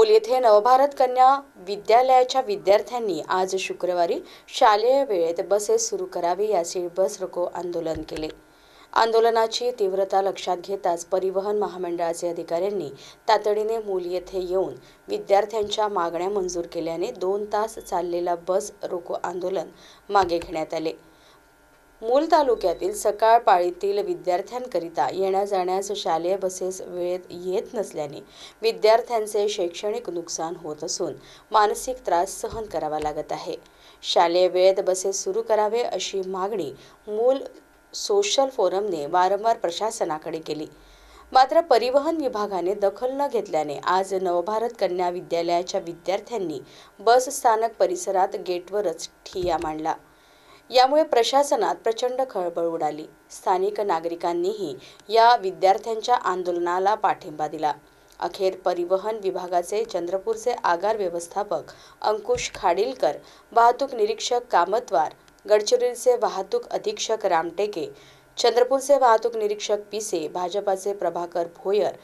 मूल येथे नवभारत कन्या विद्यालयाच्या विद्यार्थ्यांनी आज शुक्रवारी शालेय वेळेत बसेस सुरू करावी याचे बस रोको आंदोलन केले. आंदोलनाची तीव्रता लक्षात घेताच परिवहन महामंडळाचे अधिकाऱ्यांनी तातडीने मूल येथे येऊन विद्यार्थ्यांच्या मागण्या मंजूर केल्याने दोन तास चाललेला बस रोको आंदोलन मागे घेण्यात आले. मूल तालुक्यातील सकाळ पाळीतील विद्यार्थ्यांकरिता येण्या जाण्यास शालेय बसेस वेळेत येत नसल्याने विद्यार्थ्यांचे शैक्षणिक नुकसान होत असून मानसिक त्रास सहन करावा लागत आहे. शालेय वेळेत बसेस सुरू करावे अशी मागणी मूल सोशल फोरमने वारंवार प्रशासनाकडे केली. मात्र परिवहन विभागाने दखल न घेतल्याने आज नवभारत कन्या विद्यालयाच्या विद्यार्थ्यांनी बस स्थानक परिसरात गेटवरच ठिया मांडला. यामुळे प्रशासनात प्रचंड खळबळ उडाली. स्थानिक नागरिकांनीही या विद्यार्थ्यांच्या आंदोलनाला पाठिंबा दिला. अखेर परिवहन विभागाचे चंद्रपूरचे आगार व्यवस्थापक अंकुश खाडीलकर वाहतूक निरीक्षक कामतवार गडचिरोलीचे वाहतूक अधीक्षक रामटेके चंद्रपूरचे वाहतूक निरीक्षक पिसे भाजपाचे प्रभाकर भोयर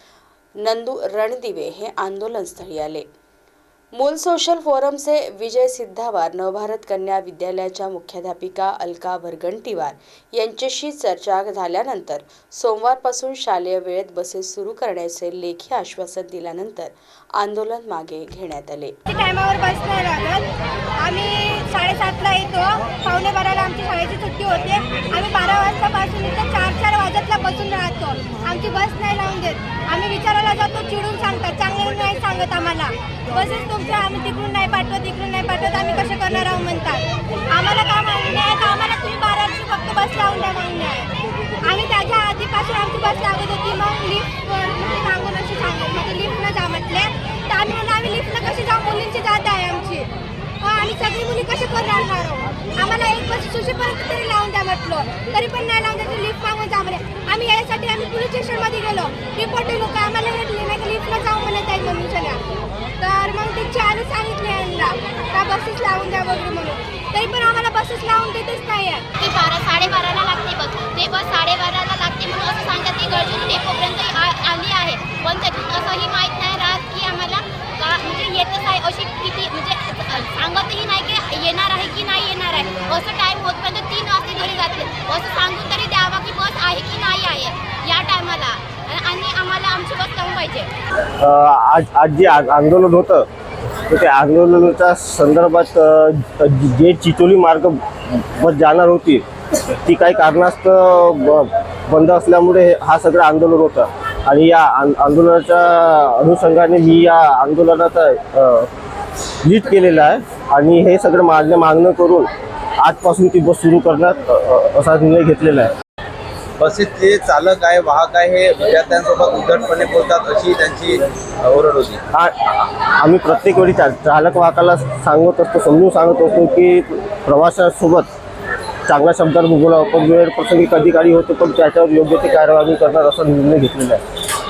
नंदू रणदिवे हे आंदोलनस्थळी आले. मूल सोशल फोरमचे विजय सिद्धावार नवभारत कन्या विद्यालयाच्या मुख्याध्यापिका अलका भरगंटीवार यांच्याशी चर्चा झाल्यानंतर सोमवारपासून शालेय वेळेत बसेस सुरू करण्याचे लेखी आश्वासन दिल्यानंतर आंदोलन मागे घेण्यात आले. टायमावर बस नाही लागत. आम्ही साडेसातला येतो. पावणे बाराला आमची शाळेची सुट्टी होते. आम्ही बारा वाजतापासून इथं चार चार वाजतला बसून राहतो. आमची बस नाही लावून देत. आम्ही विचारायला जातो चिडून सांगतो पाठवत आम्हाला. बसेस तुमच्या आम्ही तिकडून नाही पाठवत तिकडून नाही पाठवत. आम्ही कसे करणार आहोत म्हणतात. आम्हाला काय मागणी आहे का आम्हाला तुम्ही बाराची फक्त बस लावून द्या मागणी आहे आम्ही त्याच्या आधीपासून आमची बस लागत होती. मग लिफ्ट म्हणजे सांगून अशी सांगत म्हणजे लिफ्टनं जा म्हटले. तर आम्ही म्हणून आम्ही लिफ्टनं कशी जाऊ? मुलींची जात आहे आमची. आम्ही सगळी मुली कशी करणार आहोत? आम्हाला एक बस सुशीपर्यंत तरी लावून द्या म्हटलं. तरी पण नाही लावून द्या लिफ्ट मागून जा म्हणे. आम्ही यासाठी आम्ही पोलीस स्टेशनमध्ये गेलो. रिपोर्ट लोक आम्हाला भेटली नाही का लिफ्टला जाऊ म्हणत आहे म्हणून सगळ्या तर मग तिची आम्ही सांगितले यांना का बसेस लावून द्या वगैरे म्हणून. तरी पण आम्हाला बसेस लावून देतच नाही आहे. ती बारा साडेबाराला लागते बस. ते बस साडेबाराला लागते म्हणून असं सांगतात की गडचिरोली डेपोपर्यंत आ- आली आहे. पण त्यातून असंही माहीत नाही राहत की आम्हाला का म्हणजे येतच आहे अशी किती म्हणजे सांगतही नाही की येणार आहे की नाही येणार आहे. असं टाईम होतपर्यंत तीन वाजता घरी घातले असं सांगून तरी द्यावा की बस आहे की नाही आहे या टायमाला आणि आम्हाला आमची बस लावून पाहिजे आज आज जे आंदोलन होतं त्या आंदोलनाच्या संदर्भात जे चिचोली मार्ग जाणार होती ती काही कारणास्तव ब- बंद असल्यामुळे हा सगळं आंदोलन होतं. आणि या आंदोलनाच्या अनुषंगाने मी या आंदोलनाचा लीड केलेलं आहे. आणि हे सगळं मागणं मागणं करून आजपासून ती बस सुरू करण्यात असा निर्णय घेतलेला आहे. बसेसचे चालक आहे वाहक आहे हे विद्यार्थ्यांसोबत उद्धटपणे बोलतात अशी त्यांची ओरड होती. हा आम्ही प्रत्येक वेळी चा- चालक वाहकाला सांगत असतो समजून सांगत असतो की प्रवाशासोबत चांगल्या शब्दात बोलावं. पण वेळ प्रसंगी कधी काळी होतो पण त्याच्यावर योग्य ते कार्यवाही करणार असा निर्णय घेतलेला आहे.